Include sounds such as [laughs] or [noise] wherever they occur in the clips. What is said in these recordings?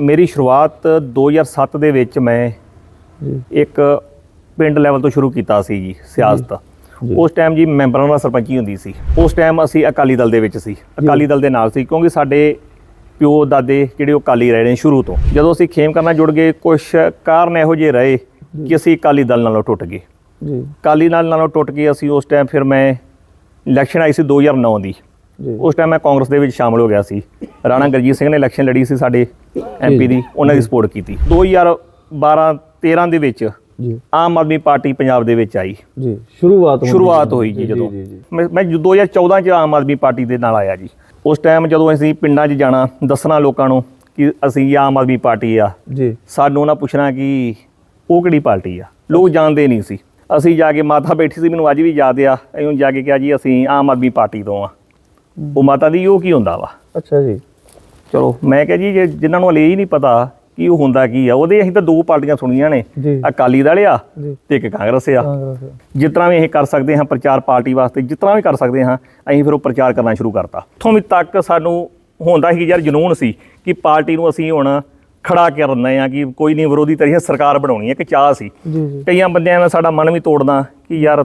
ਮੇਰੀ ਸ਼ੁਰੂਆਤ 2007 ਦੇ ਵਿੱਚ ਮੈਂ ਇੱਕ ਪਿੰਡ ਲੈਵਲ ਤੋਂ ਸ਼ੁਰੂ ਕੀਤਾ ਸੀ ਜੀ ਸਿਆਸਤ। ਉਸ ਟਾਈਮ ਜੀ ਮੈਂਬਰਾਂ ਨਾਲ ਸਰਪੰਚੀ ਹੁੰਦੀ ਸੀ। ਉਸ ਟਾਈਮ ਅਸੀਂ ਅਕਾਲੀ ਦਲ ਦੇ ਵਿੱਚ ਸੀ। ਅਕਾਲੀ ਦਲ ਦੇ ਨਾਲ ਸੀ ਕਿਉਂਕਿ ਸਾਡੇ ਪਿਓ ਦਾਦੇ ਜਿਹੜੇ ਉਹ ਅਕਾਲੀ ਰਹੇ ਨੇ ਸ਼ੁਰੂ ਤੋਂ। ਜਦੋਂ ਅਸੀਂ ਖੇਮ ਕਰਨਾ ਜੁੜ ਗਏ ਕੁਝ ਕਾਰਨ ਇਹੋ ਜਿਹੇ ਰਹੇ ਕਿ ਅਸੀਂ ਅਕਾਲੀ ਦਲ ਨਾਲੋਂ ਟੁੱਟ ਗਏ। ਜੀ। ਅਕਾਲੀ ਦਲ ਨਾਲੋਂ ਟੁੱਟ ਕੇ ਅਸੀਂ ਉਸ ਟਾਈਮ ਫਿਰ ਮੈਂ ਇਲੈਕਸ਼ਨ ਆਈ ਸੀ 2009 ਦੀ। ਉਸ ਟਾਈਮ ਮੈਂ ਕਾਂਗਰਸ ਦੇ ਵਿੱਚ ਸ਼ਾਮਲ ਹੋ ਗਿਆ ਸੀ। ਰਾਣਾ ਗੁਰਜੀਤ ਸਿੰਘ ਨੇ ਇਲੈਕਸ਼ਨ ਲੜੀ ਸੀ ਸਾਡੇ ਐਮਪੀ ਦੀ ਉਹਨਾਂ ਦੀ ਸਪੋਰਟ ਕੀਤੀ। 2012 13 ਦੇ ਵਿੱਚ ਜੀ। ਆਮ ਆਦਮੀ ਪਾਰਟੀ ਪੰਜਾਬ ਦੇ ਵਿੱਚ ਆਈ। ਜੀ ਸ਼ੁਰੂਆਤ ਸ਼ੁਰੂਆਤ। ਹੋਈ ਜੀ ਜਦੋਂ। ਮੈਂ ਮੈਂ 2014 ਚ ਆਮ ਆਦਮੀ ਪਾਰਟੀ ਦੇ ਨਾਲ ਆਇਆ ਜੀ। ਉਸ ਟਾਈਮ ਜਦੋਂ ਅਸੀਂ ਪਿੰਡਾਂ 'ਚ ਜਾਣਾ ਦੱਸਣਾ ਲੋਕਾਂ ਨੂੰ ਕਿ ਅਸੀਂ ਆਮ ਆਦਮੀ ਪਾਰਟੀ ਆ। ਜੀ। ਸਾਨੂੰ ਉਹਨਾਂ ਪੁੱਛਣਾ ਕਿ ਉਹ ਕਿਹੜੀ ਪਾਰਟੀ ਆ? ਲੋਕ ਜਾਣਦੇ ਨਹੀਂ ਸੀ। ਅਸੀਂ ਜਾ ਕੇ ਮਾਤਾ ਬੈਠੀ ਸੀ ਮੈਨੂੰ ਅੱਜ ਵੀ ਯਾਦ ਆ। ਅਸੀਂ ਜਾ ਕੇ ਕਿਹਾ ਜੀ ਅਸੀਂ ਆਮ ਆਦਮੀ ਪਾਰਟੀ ਤੋਂ ਆ। ਉਹ ਮਾਤਾ ਦੀ ਉਹ ਕੀ ਹੁੰਦਾ ਵਾ? ਅੱਛਾ ਜੀ। ਚਲੋ ਮੈਂ ਕਿਹਾ ਜੀ ਜੇ ਜਿਨ੍ਹਾਂ ਨੂੰ ਹਲੇ ਹੀ ਨਹੀਂ ਪਤਾ ਕਿ ਉਹ ਹੁੰਦਾ ਕੀ ਆ ਉਹਦੇ ਅਸੀਂ ਤਾਂ ਦੋ ਪਾਰਟੀਆਂ ਸੁਣੀਆਂ ਨੇ। ਅਕਾਲੀ ਦਲ ਆ ਤੇ ਇੱਕ ਕਾਂਗਰਸ ਆ। ਜਿਸ ਤਰ੍ਹਾਂ ਵੀ ਅਸੀਂ ਕਰ ਸਕਦੇ ਹਾਂ ਪ੍ਰਚਾਰ ਪਾਰਟੀ ਵਾਸਤੇ ਜਿਸ ਤਰ੍ਹਾਂ ਵੀ ਕਰ ਸਕਦੇ ਹਾਂ ਅਸੀਂ ਫਿਰ ਉਹ ਪ੍ਰਚਾਰ ਕਰਨਾ ਸ਼ੁਰੂ ਕਰਤਾ। ਉੱਥੋਂ ਵੀ ਤੱਕ ਸਾਨੂੰ ਹੁੰਦਾ ਸੀ ਯਾਰ ਜਨੂਨ ਸੀ ਕਿ ਪਾਰਟੀ ਨੂੰ ਅਸੀਂ ਹੁਣ ਖੜਾ ਕਰਨਾ ਆ ਕਿ ਕੋਈ ਨਹੀਂ ਵਿਰੋਧੀ ਤਰੀਕੇ ਸਰਕਾਰ ਬਣਾਉਣੀ ਹੈ ਕਿ ਚਾਹ ਸੀ। ਕਈਆਂ ਬੰਦਿਆਂ ਨੇ ਸਾਡਾ ਮਨ ਵੀ ਤੋੜਨਾ ਕਿ ਯਾਰ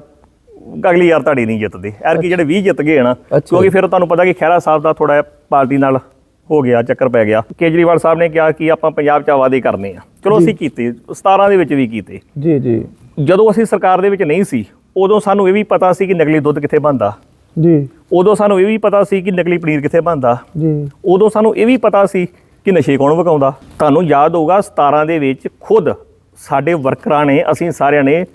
ਅਗਲੀ ਯਾਰ ਤੁਹਾਡੀ ਨਹੀਂ ਜਿੱਤਦੇ। ਐਰ ਕਿ ਜਿਹੜੇ 20 ਜਿੱਤ ਗਏ ਨਾ। ਕਿਉਂਕਿ ਫਿਰ ਤੁਹਾਨੂੰ ਪਤਾ ਕਿ ਖਹਿਰਾ ਸਾਹਿਬ ਦਾ ਥੋੜਾ ਪਾਰਟੀ ਨਾਲ ਹੋ ਗਿਆ ਚੱਕਰ ਪੈ ਗਿਆ। ਕੇਜਰੀਵਾਲ ਸਾਹਿਬ ਨੇ ਕਿਹਾ ਕਿ ਆਪਾਂ ਪੰਜਾਬ 'ਚ ਵਾਅਦੇ ਕਰਨੇ ਆ। ਚਲੋ ਅਸੀਂ ਕੀਤੇ 17 ਦੇ ਵਿੱਚ ਵੀ ਕੀਤੇ। ਜੀ ਜੀ। ਜਦੋਂ ਅਸੀਂ ਸਰਕਾਰ ਦੇ ਵਿੱਚ ਨਹੀਂ ਸੀ ਉਦੋਂ ਸਾਨੂੰ ਇਹ ਵੀ ਪਤਾ ਸੀ ਕਿ ਨਕਲੀ ਦੁੱਧ ਕਿੱਥੇ ਬਣਦਾ। ਜੀ। ਉਦੋਂ ਸਾਨੂੰ ਇਹ ਵੀ ਪਤਾ ਸੀ ਕਿ ਨਕਲੀ ਪਨੀਰ ਕਿੱਥੇ ਬਣਦਾ। ਜੀ। ਉਦੋਂ ਸਾਨੂੰ ਇਹ ਵੀ ਪਤਾ ਸੀ ਕਿ ਨਸ਼ੇ ਕੌਣ ਵਿਕਾਉਂਦਾ ਤੁਹਾਨੂੰ ਯਾਦ ਹੋਊਗਾ 17 ਦੇ ਵਿੱਚ ਖੁਦ ਸਾਡੇ ਵਰਕਰਾਂ ਨੇ ਅਸੀਂ ਸਾਰਿਆਂ ਨੇ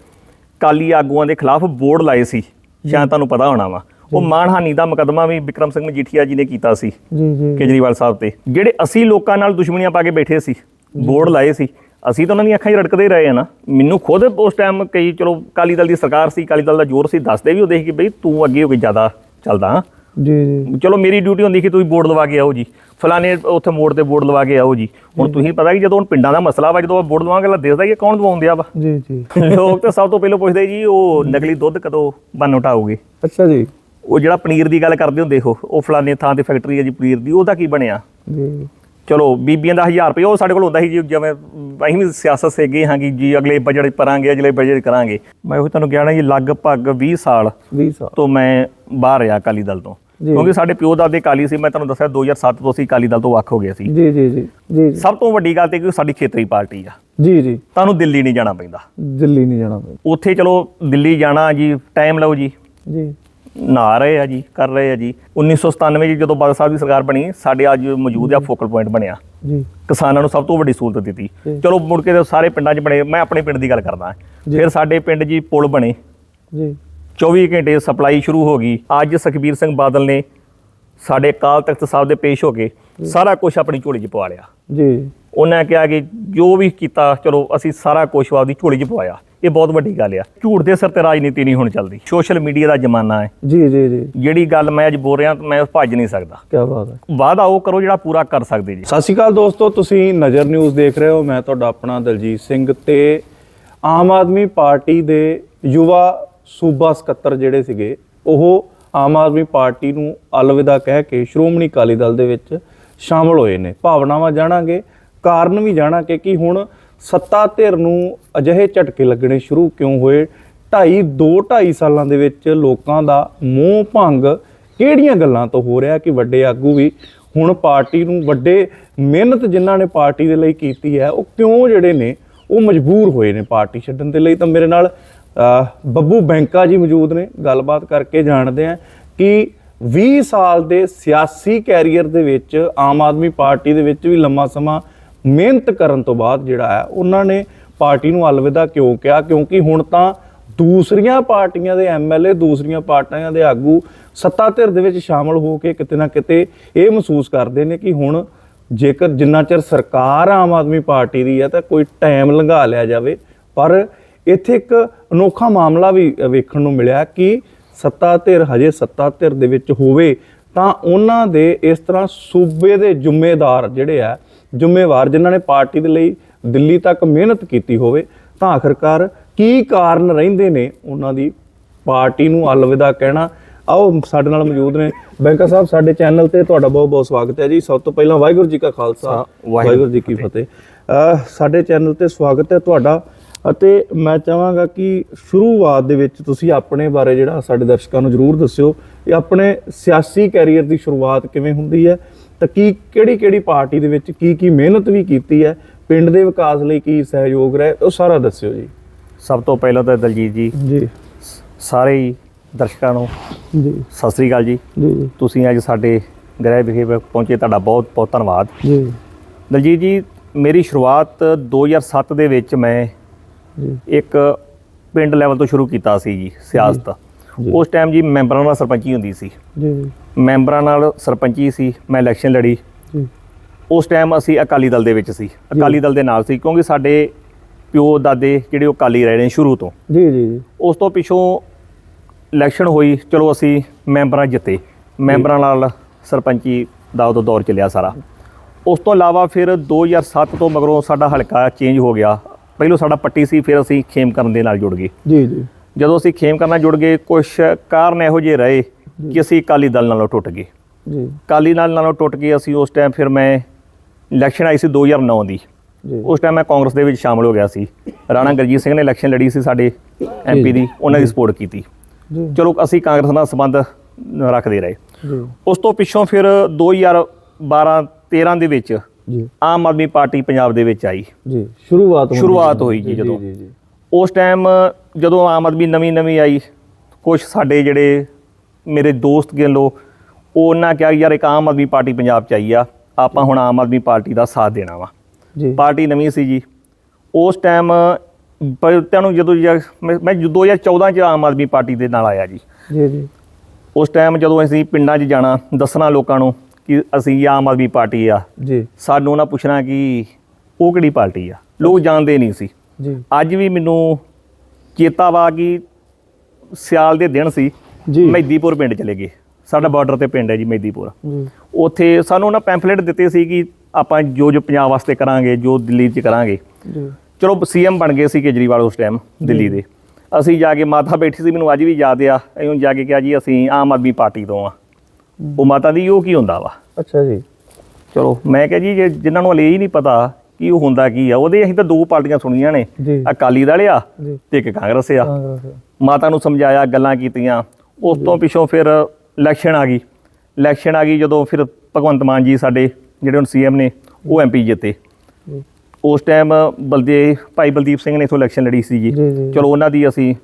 ਕਾਲੀ ਆਗੂਆਂ ਦੇ ਖਿਲਾਫ ਬੋਰਡ ਲਾਏ ਸੀ ਸ਼ਾਇਦ ਤੁਹਾਨੂੰ ਪਤਾ ਹੋਣਾ ਵਾ। ਉਹ ਮਾਨਹਾਨੀ ਦਾ ਮੁਕੱਦਮਾ ਵੀ ਵਿਕਰਮ ਸਿੰਘ ਮਜੀਠੀਆ ਜੀ ਨੇ ਕੀਤਾ ਸੀ ਜੀ ਜੀ। ਕੇਜਰੀਵਾਲ ਸਾਹਿਬ ਤੇ। ਜਿਹੜੇ ਅਸੀਂ ਲੋਕਾਂ ਨਾਲ ਦੁਸ਼ਮਣੀਆਂ ਪਾ ਕੇ ਬੈਠੇ ਸੀ ਬੋਰਡ ਲਾਏ ਸੀ ਅਸੀਂ ਤਾਂ ਉਹਨਾਂ ਦੀਆਂ ਅੱਖਾਂ 'ਚ ਰੜਕਦੇ ਰਹੇ ਆ ਨਾ। ਮੈਨੂੰ ਖੁਦ ਉਸ ਟਾਈਮ ਕਈ ਚਲੋ ਕਾਲੀ ਦਲ ਦੀ ਸਰਕਾਰ ਸੀ ਕਾਲੀ ਦਲ ਦਾ ਜ਼ੋਰ ਸੀ ਦੱਸਦੇ ਵੀ ਉਹ ਦੇਖ ਕਿ ਬਈ ਤੂੰ ਅੱਗੇ ਹੋ ਕੇ ਜ਼ਿਆਦਾ ਚੱਲਦਾ। ਜੀ ਜੀ। ਚਲੋ ਮੇਰੀ ਡਿਊਟੀ ਹੁੰਦੀ ਕਿ ਤੁਸੀਂ ਬੋਰਡ ਲਵਾ ਕੇ ਆਓ ਜੀ। ਫਲਾਣੇ ਉੱਥੇ ਮੋੜ ਤੇ ਬੋਰਡ ਲਵਾ ਕੇ ਆਓ ਜੀ। ਹੁਣ ਤੁਸੀਂ ਪਤਾ ਕਿ ਜਦੋਂ ਹੁਣ ਪਿੰਡਾਂ ਦਾ ਮਸਲਾ ਵਾ ਜਦੋਂ ਬੋਰਡ ਲਵਾਂਗੇ ਲਾ ਦੇਖਦਾ ਕਿ ਕੌਣ ਦਵਾਉਂਦੇ ਆ ਵਾ। ਜੀ ਜੀ। ਲੋਕ ਤਾਂ ਸਭ ਤੋਂ ਪਹਿਲਾਂ ਪੁੱਛਦੇ ਜੀ ਉਹ ਨਕਲੀ ਦੁੱਧ ਕਦੋਂ ਬੰਨ ਉਠਾਓਗੇ? ਅੱਛਾ ਜੀ। ਉਹ ਜਿਹੜਾ ਪਨੀਰ ਦੀ ਗੱਲ ਕਰਦੇ ਹੁੰਦੇ ਉਹ ਉਹ ਫਲਾਣੇ ਥਾਂ ਤੇ ਫੈਕਟਰੀ ਹੈ ਜੀ ਪਨੀਰ ਦੀ ਉਹਦਾ ਕੀ ਬਣਿਆ? ਜੀ। ਚਲੋ ਬੀਬੀਆਂ ਦਾ 1000 ਰੁਪਏ ਉਹ ਸਾਡੇ ਕੋਲ ਹੁੰਦਾ ਸੀ ਜੀ ਜਿਵੇਂ ਅਸੀਂ ਵੀ ਸਿਆਸਤ ਸੇ ਗਏ ਹਾਂ ਕਿ ਜੀ ਅਗਲੇ ਬਜਟ ਕਰਾਂਗੇ ਅਗਲੇ ਬਜਟ ਕਰਾਂਗੇ। ਮੈਂ ਉਹ ਤੁਹਾਨੂੰ ਕਹਿਣਾ ਜੀ ਲਗਭਗ 20 ਸਾਲ 20 ਸਾਲ। ਤੋਂ ਮੈਂ ਬਾਹਰ ਰਿਹਾ ਅਕਾਲੀ ਦਲ ਤੋਂ। ਕਿਉਂਕਿ ਸਾਡੇ ਪਿਓ ਦਾਦੇ ਅਕਾਲੀ ਸੀ ਮੈਂ ਤੁਹਾਨੂੰ ਦੱਸਿਆ 2007 ਤੋਂ ਅਸੀਂ ਅਕਾਲੀ ਦਲ ਤੋਂ ਵੱਖ ਹੋ ਗਏ ਸੀ। ਜੀ ਜੀ ਜੀ ਜੀ ਸਭ ਤੋਂ ਵੱਡੀ ਗੱਲ ਤੇ ਕਿ ਸਾਡੀ ਖੇਤਰੀ ਪਾਰਟੀ ਆ। ਜੀ ਜੀ। ਤੁਹਾਨੂੰ ਦਿੱਲੀ ਨਹੀਂ ਜਾਣਾ ਪੈਂਦਾ। ਦਿੱਲੀ ਨਹੀਂ ਜਾਣਾ ਪੈਂਦਾ। ਉੱਥੇ ਚਲੋ ਦਿੱਲੀ ਜਾਣਾ ਜੀ ਟਾਈਮ ਲਓ ਜੀ। ਜੀ। ਨਹਾ ਰਹੇ ਆ ਜੀ ਕਰ ਰਹੇ ਆ ਜੀ। 1997 ਚ ਜਦੋਂ ਬਾਦਲ ਸਾਹਿਬ ਦੀ ਸਰਕਾਰ ਬਣੀ ਸਾਡੇ ਅੱਜ ਮੌਜੂਦ ਆ ਫੋਕਲ ਪੁਆਇੰਟ ਬਣਿਆ। ਜੀ। ਕਿਸਾਨਾਂ ਨੂੰ ਸਭ ਤੋਂ ਵੱਡੀ ਸਹੂਲਤ ਦਿੱਤੀ। ਜੀ। ਚਲੋ ਮੁੜ ਕੇ ਸਾਰੇ ਪਿੰਡਾਂ 'ਚ ਬਣੇ ਮੈਂ ਆਪਣੇ ਪਿੰਡ ਦੀ ਗੱਲ ਕਰਦਾ। ਜੀ। ਫਿਰ ਸਾਡੇ ਪਿੰਡ ਜੀ ਪੁਲ ਬਣੇ। ਜੀ। 24 ਘੰਟੇ ਸਪਲਾਈ ਸ਼ੁਰੂ ਹੋ ਗਈ। ਅੱਜ ਸੁਖਬੀਰ ਸਿੰਘ ਬਾਦਲ ਨੇ ਸਾਡੇ ਅਕਾਲ ਤਖਤ ਸਾਹਿਬ ਦੇ ਪੇਸ਼ ਹੋ ਕੇ ਸਾਰਾ ਕੁਝ ਆਪਣੀ ਝੋਲੀ 'ਚ ਪਵਾ ਲਿਆ। ਜੀ। ਉਹਨਾਂ ਕਿਹਾ ਕਿ ਜੋ ਵੀ ਕੀਤਾ ਚਲੋ ਅਸੀਂ ਸਾਰਾ ਕੁਝ ਆਪਦੀ ਝੋਲੀ 'ਚ ਪਵਾਇਆ। ਇਹ ਬਹੁਤ ਵੱਡੀ ਗੱਲ ਆ। ਝੂਠ ਦੇ ਸਿਰ ਤੇ ਰਾਜਨੀਤੀ ਨਹੀਂ ਹੁਣ ਚੱਲਦੀ। ਸੋਸ਼ਲ ਮੀਡੀਆ ਦਾ ਜ਼ਮਾਨਾ ਹੈ। ਜੀ ਜੀ ਜੀ। ਜਿਹੜੀ ਗੱਲ ਮੈਂ ਅੱਜ ਬੋਲ ਰਿਹਾ ਮੈਂ ਭੱਜ ਨਹੀਂ ਸਕਦਾ। ਕੀ ਬਾਤ ਹੈ। ਵਾਅਦਾ ਉਹ ਕਰੋ ਜਿਹੜਾ ਪੂਰਾ ਕਰ ਸਕਦੇ ਜੀ। ਸਤਿ ਸ਼੍ਰੀ ਅਕਾਲ ਦੋਸਤੋ ਤੁਸੀਂ ਨਜ਼ਰ ਨਿਊਜ਼ ਦੇਖ ਰਹੇ ਹੋ। ਮੈਂ ਤੁਹਾਡਾ ਆਪਣਾ ਦਲਜੀਤ ਸਿੰਘ ਤੇ ਆਮ ਆਦਮੀ ਪਾਰਟੀ ਦੇ ਯੁਵਾ ਸੂਬਾ ਸਕੱਤਰ ਜਿਹੜੇ ਸੀਗੇ, ਉਹ ਆਮ ਆਦਮੀ ਪਾਰਟੀ ਨੂੰ ਅਲਵਿਦਾ ਕਹਿ ਕੇ ਸ਼੍ਰੋਮਣੀ ਅਕਾਲੀ ਦਲ ਦੇ ਵਿੱਚ ਸ਼ਾਮਲ ਹੋਏ ਨੇ। ਭਾਵਨਾਵਾਂ ਜਾਣਾਂਗੇ, ਕਾਰਨ ਵੀ ਜਾਣਾਂਗੇ ਕਿ ਹੁਣ ਸੱਤਾ ਧਿਰ ਨੂੰ ਅਜਿਹੇ ਝਟਕੇ ਲੱਗਣੇ ਸ਼ੁਰੂ ਕਿਉਂ ਹੋਏ? ਢਾਈ, ਦੋ ਢਾਈ ਸਾਲਾਂ ਦੇ ਵਿੱਚ ਲੋਕਾਂ ਦਾ ਮੋਹ ਭੰਗ ਕਿਹੜੀਆਂ ਗੱਲਾਂ ਤੋਂ ਹੋ ਰਿਹਾ ਕਿ ਵੱਡੇ ਆਗੂ ਵੀ ਹੁਣ ਪਾਰਟੀ ਨੂੰ ਵੱਡੇ ਮਿਹਨਤ ਜਿਨ੍ਹਾਂ ਨੇ ਪਾਰਟੀ ਦੇ ਲਈ ਕੀਤੀ ਹੈ, ਉਹ ਕਿਉਂ ਜਿਹੜੇ ਨੇ, ਉਹ ਮਜਬੂਰ ਹੋਏ ਨੇ ਪਾਰਟੀ ਛੱਡਣ ਦੇ ਲਈ? ਤਾਂ ਮੇਰੇ ਨਾਲ ਬੱਬੂ ਬੈਂਕਾ ਜੀ ਮੌਜੂਦ ਨੇ, ਗੱਲਬਾਤ ਕਰਕੇ ਜਾਣਦੇ ਆ ਕਿ 20 ਸਾਲ ਦੇ ਸਿਆਸੀ ਕੈਰੀਅਰ ਦੇ ਵਿੱਚ, ਆਮ ਆਦਮੀ ਪਾਰਟੀ ਦੇ ਵਿੱਚ ਵੀ ਲੰਮਾ ਸਮਾਂ ਮਿਹਨਤ ਕਰਨ ਤੋਂ ਬਾਅਦ ਜਿਹੜਾ ਹੈ, ਉਹਨਾਂ ਨੇ ਪਾਰਟੀ ਨੂੰ ਅਲਵਿਦਾ ਕਿਉਂ ਕਿਹਾ? ਕਿਉਂਕਿ ਹੁਣ ਤਾਂ ਦੂਸਰੀਆਂ ਪਾਰਟੀਆਂ ਦੇ ਐਮਐਲਏ ਦੂਸਰੀਆਂ ਪਾਰਟੀਆਂ ਦੇ ਆਗੂ ਸੱਤਾ ਧਿਰ ਦੇ ਵਿੱਚ ਸ਼ਾਮਲ ਹੋ ਕੇ ਕਿਤੇ ਨਾ ਕਿਤੇ ਇਹ ਮਹਿਸੂਸ ਕਰਦੇ ਨੇ ਕਿ ਹੁਣ ਜੇਕਰ ਜਿੰਨਾ ਚਿਰ ਸਰਕਾਰ ਆਮ ਆਦਮੀ ਪਾਰਟੀ ਦੀ ਹੈ ਤਾਂ ਕੋਈ ਟਾਈਮ ਲੰਘਾ ਲਿਆ ਜਾਵੇ। ਪਰ ਇੱਥੇ ਇੱਕ ਅਨੋਖਾ ਮਾਮਲਾ ਵੀ ਵੇਖਣ ਨੂੰ ਮਿਲਿਆ ਕਿ ਸੱਤਾ ਧਿਰ ਹਜੇ ਸੱਤਾ ਧਿਰ ਦੇ ਵਿੱਚ ਹੋਵੇ ਤਾਂ ਉਹਨਾਂ ਦੇ ਇਸ ਤਰ੍ਹਾਂ ਸੂਬੇ ਦੇ ਜ਼ਿੰਮੇਦਾਰ ਜਿਹੜੇ ਆ ਜ਼ਿੰਮੇਵਾਰ ਜਿਨ੍ਹਾਂ ਨੇ ਪਾਰਟੀ ਦੇ ਲਈ ਦਿੱਲੀ ਤੱਕ ਮਿਹਨਤ ਕੀਤੀ ਹੋਵੇ ਤਾਂ ਆਖਰਕਾਰ ਕੀ ਕਾਰਨ ਰਹਿੰਦੇ ਨੇ ਉਹਨਾਂ ਦੀ ਪਾਰਟੀ ਨੂੰ ਅਲਵਿਦਾ ਕਹਿਣਾ? ਆਓ ਸਾਡੇ ਨਾਲ ਮੌਜੂਦ ਨੇ ਬੈਂਕਾ ਸਾਹਿਬ ਸਾਡੇ ਚੈਨਲ ਤੇ ਤੁਹਾਡਾ ਬਹੁਤ ਬਹੁਤ ਸਵਾਗਤ ਹੈ ਜੀ। ਸਭ ਤੋਂ ਪਹਿਲਾਂ ਵਾਹਿਗੁਰੂ ਜੀ ਕਾ ਖਾਲਸਾ ਵਾਹਿਗੁਰੂ ਜੀ ਕੀ ਫਤਿਹ। ਸਾਡੇ ਚੈਨਲ ਤੇ ਸਵਾਗਤ ਹੈ ਤੁਹਾਡਾ। ਅਤੇ ਮੈਂ ਚਾਹਾਂਗਾ ਕਿ ਸ਼ੁਰੂਆਤ ਦੇ ਵਿੱਚ ਤੁਸੀਂ ਆਪਣੇ ਬਾਰੇ ਜਿਹੜਾ ਸਾਡੇ ਦਰਸ਼ਕਾਂ ਨੂੰ ਜ਼ਰੂਰ ਦੱਸਿਓ ਕਿ ਆਪਣੇ ਸਿਆਸੀ ਕੈਰੀਅਰ ਦੀ ਸ਼ੁਰੂਆਤ ਕਿਵੇਂ ਹੁੰਦੀ ਹੈ ਤਾਂ ਕੀ ਕਿਹੜੀ ਕਿਹੜੀ ਪਾਰਟੀ ਦੇ ਵਿੱਚ ਕੀ ਕੀ ਮਿਹਨਤ ਵੀ ਕੀਤੀ ਹੈ ਪਿੰਡ ਦੇ ਵਿਕਾਸ ਲਈ ਕੀ ਸਹਿਯੋਗ ਰਿਹਾ ਉਹ ਸਾਰਾ ਦੱਸਿਓ ਜੀ। ਸਭ ਤੋਂ ਪਹਿਲਾਂ ਤਾਂ ਦਲਜੀਤ ਜੀ ਜੀ। ਸਾਰੇ ਹੀ ਦਰਸ਼ਕਾਂ ਨੂੰ ਜੀ। ਸਤਿ ਸ੍ਰੀ ਅਕਾਲ ਜੀ। ਜੀ ਤੁਸੀਂ ਅੱਜ ਸਾਡੇ ਗ੍ਰਹਿ ਵਿਖੇ ਪਹੁੰਚੇ ਤੁਹਾਡਾ ਬਹੁਤ ਬਹੁਤ ਧੰਨਵਾਦ। ਜੀ। ਦਲਜੀਤ ਜੀ ਮੇਰੀ ਸ਼ੁਰੂਆਤ 2007 ਦੇ ਵਿੱਚ ਮੈਂ ਇੱਕ ਪਿੰਡ ਲੈਵਲ ਤੋਂ ਸ਼ੁਰੂ ਕੀਤਾ ਸੀ ਜੀ ਸਿਆਸਤ। ਜੀ। ਉਸ ਟਾਈਮ ਜੀ ਮੈਂਬਰਾਂ ਨਾਲ ਸਰਪੰਚੀ ਹੁੰਦੀ ਸੀ। ਜੀ ਮੈਂਬਰਾਂ ਨਾਲ ਸਰਪੰਚੀ ਸੀ ਮੈਂ ਇਲੈਕਸ਼ਨ ਲੜੀ। ਜੀ। ਉਸ ਟਾਈਮ ਅਸੀਂ ਅਕਾਲੀ ਦਲ ਦੇ ਵਿੱਚ ਸੀ। ਅਕਾਲੀ ਦਲ ਦੇ ਨਾਲ ਸੀ ਕਿਉਂਕਿ ਸਾਡੇ ਪਿਓ ਦਾਦੇ ਜਿਹੜੇ ਉਹ ਅਕਾਲੀ ਰਹੇ ਨੇ ਸ਼ੁਰੂ ਤੋਂ। ਜੀ ਜੀ ਜੀ। ਉਸ ਤੋਂ ਪਿੱਛੋਂ ਇਲੈਕਸ਼ਨ ਹੋਈ ਚਲੋ ਅਸੀਂ ਮੈਂਬਰਾਂ ਜਿੱਤੇ। ਮੈਂਬਰਾਂ ਨਾਲ ਸਰਪੰਚੀ ਦਾ ਉਦੋਂ ਦੌਰ ਚੱਲਿਆ ਸਾਰਾ। ਉਸ ਤੋਂ ਇਲਾਵਾ ਫਿਰ 2007 ਤੋਂ ਮਗਰੋਂ ਸਾਡਾ ਹਲਕਾ ਚੇਂਜ ਹੋ ਗਿਆ। ਪਹਿਲੋਂ ਸਾਡਾ ਪੱਟੀ ਸੀ ਫਿਰ ਅਸੀਂ ਖੇਮ ਕਰਨ ਦੇ ਨਾਲ ਜੁੜ ਗਏ। ਜੀ ਜੀ। ਜਦੋਂ ਅਸੀਂ ਖੇਮ ਕਰਨਾ ਜੁੜ ਗਏ ਕੁਝ ਕਾਰਨ ਇਹੋ ਜਿਹੇ ਰਹੇ ਕਿ ਅਸੀਂ ਅਕਾਲੀ ਦਲ ਨਾਲੋਂ ਟੁੱਟ ਗਏ। ਜੀ। ਅਕਾਲੀ ਦਲ ਨਾਲੋਂ ਟੁੱਟ ਕੇ ਅਸੀਂ ਉਸ ਟਾਈਮ ਫਿਰ ਮੈਂ ਇਲੈਕਸ਼ਨ ਆਈ ਸੀ 2009 ਦੀ। ਜੀ। ਉਸ ਟਾਈਮ ਮੈਂ ਕਾਂਗਰਸ ਦੇ ਵਿੱਚ ਸ਼ਾਮਲ ਹੋ ਗਿਆ ਸੀ। ਰਾਣਾ ਗੁਰਜੀਤ ਸਿੰਘ ਨੇ ਇਲੈਕਸ਼ਨ ਲੜੀ ਸੀ ਸਾਡੇ ਐਮਪੀ ਦੀ ਉਹਨਾਂ ਦੀ ਸਪੋਰਟ ਕੀਤੀ। ਜੀ। ਚਲੋ ਅਸੀਂ ਕਾਂਗਰਸ ਨਾਲ ਸੰਬੰਧ ਰੱਖਦੇ ਰਹੇ। ਜੀ। ਉਸ ਤੋਂ ਪਿੱਛੋਂ ਫਿਰ 2012 13 ਦੇ ਵਿੱਚ ਜੀ। ਆਮ ਆਦਮੀ ਪਾਰਟੀ ਪੰਜਾਬ ਦੇ ਵਿੱਚ ਆਈ। ਜੀ ਸ਼ੁਰੂਆਤ ਸ਼ੁਰੂਆਤ। ਹੋਈ ਜੀ ਜਦੋਂ। ਉਸ ਟਾਈਮ ਜਦੋਂ ਆਮ ਆਦਮੀ ਨਵੀਂ ਨਵੀਂ ਆਈ ਕੁਝ ਸਾਡੇ ਜਿਹੜੇ ਮੇਰੇ ਦੋਸਤ ਕਹਿ ਲੋ ਉਹ ਉਹਨਾਂ ਕਿਹਾ ਯਾਰ ਇੱਕ ਆਮ ਆਦਮੀ ਪਾਰਟੀ ਪੰਜਾਬ ਚ ਆਈ ਆ ਆਪਾਂ ਹੁਣ ਆਮ ਆਦਮੀ ਪਾਰਟੀ ਦਾ ਸਾਥ ਦੇਣਾ ਵਾ। ਜੀ। ਪਾਰਟੀ ਨਵੀਂ ਸੀ ਜੀ। ਉਸ ਟਾਈਮ ਤੁਹਾਨੂੰ ਜਦੋਂ ਮੈਂ 2014 ਚ ਆਮ ਆਦਮੀ ਪਾਰਟੀ ਦੇ ਨਾਲ ਆਇਆ ਜੀ। ਜੀ ਜੀ। ਉਸ ਟਾਈਮ ਜਦੋਂ ਅਸੀਂ ਪਿੰਡਾਂ 'ਚ ਜਾਣਾ ਦੱਸਣਾ ਲੋਕਾਂ ਨੂੰ ਕਿ ਅਸੀਂ ਆਮ ਆਦਮੀ ਪਾਰਟੀ ਆ। ਜੀ। ਸਾਨੂੰ ਉਹਨਾਂ ਪੁੱਛਣਾ ਕਿ ਉਹ ਕਿਹੜੀ ਪਾਰਟੀ ਆ? ਲੋਕ ਜਾਣਦੇ ਨਹੀਂ ਸੀ। ਜੀ। ਅੱਜ ਵੀ ਮੈਨੂੰ ਚੇਤਾ ਵਾ ਕਿ ਸਿਆਲ ਦੇ ਦਿਨ ਸੀ ਜੀ। ਮਹਿਦੀਪੁਰ ਪਿੰਡ ਚਲੇ ਗਏ। ਸਾਡਾ ਬਾਰਡਰ ਤੇ ਪਿੰਡ ਹੈ ਜੀ ਮਹਿਦੀਪੁਰ। ਜੀ। ਉੱਥੇ ਸਾਨੂੰ ਉਹਨਾਂ ਪੈਂਫਲੇਟ ਦਿੱਤੇ ਸੀ ਕਿ ਆਪਾਂ ਜੋ ਜੋ ਪੰਜਾਬ ਵਾਸਤੇ ਕਰਾਂਗੇ ਜੋ ਦਿੱਲੀ 'ਚ ਕਰਾਂਗੇ। ਜੀ। ਚਲੋ ਸੀਐਮ ਬਣ ਗਏ ਸੀ ਕੇਜਰੀਵਾਲ ਉਸ ਟਾਈਮ ਦਿੱਲੀ ਦੇ। ਅਸੀਂ ਜਾ ਕੇ ਮਾਤਾ ਬੈਠੀ ਸੀ ਮੈਨੂੰ ਅੱਜ ਵੀ ਯਾਦ ਆ। ਅਸੀਂ ਜਾ ਕੇ ਕਿਹਾ ਜੀ ਅਸੀਂ ਆਮ ਆਦਮੀ ਪਾਰਟੀ ਤੋਂ ਆ। ਉਹ ਮਾਤਾ ਦੀ ਉਹ ਕੀ ਹੁੰਦਾ ਵਾ? ਅੱਛਾ ਜੀ। ਚਲੋ ਮੈਂ ਕਿਹਾ ਜੀ ਜੇ ਜਿਨ੍ਹਾਂ ਨੂੰ ਹਲੇ ਹੀ ਨਹੀਂ ਪਤਾ ਕਿ ਉਹ ਹੁੰਦਾ ਕੀ ਆ ਉਹਦੇ ਅਸੀਂ ਤਾਂ ਦੋ ਪਾਰਟੀਆਂ ਸੁਣੀਆਂ ਨੇ। ਅਕਾਲੀ ਦਲ ਆ ਤੇ ਇੱਕ ਕਾਂਗਰਸ ਆ। ਮਾਤਾ ਨੂੰ ਸਮਝਾਇਆ ਗੱਲਾਂ ਕੀਤੀਆਂ। ਉਸ ਤੋਂ ਪਿੱਛੋਂ ਫਿਰ ਇਲੈਕਸ਼ਨ ਆ ਗਈ। ਇਲੈਕਸ਼ਨ ਆ ਗਈ ਜਦੋਂ ਫਿਰ ਭਗਵੰਤ ਮਾਨ ਜੀ ਸਾਡੇ ਜਿਹੜੇ ਹੁਣ ਸੀਐਮ ਨੇ ਉਹ ਐਮਪੀ ਜਿੱਤੇ। ਉਸ ਟਾਈਮ ਬਲਦੇਵ ਭਾਈ ਬਲਦੀਪ ਸਿੰਘ ਨੇ ਇਥੋਂ ਇਲੈਕਸ਼ਨ ਲੜੀ ਸੀ ਜੀ। ਚਲੋ ਉਹਨਾਂ ਦੀ ਅਸੀਂ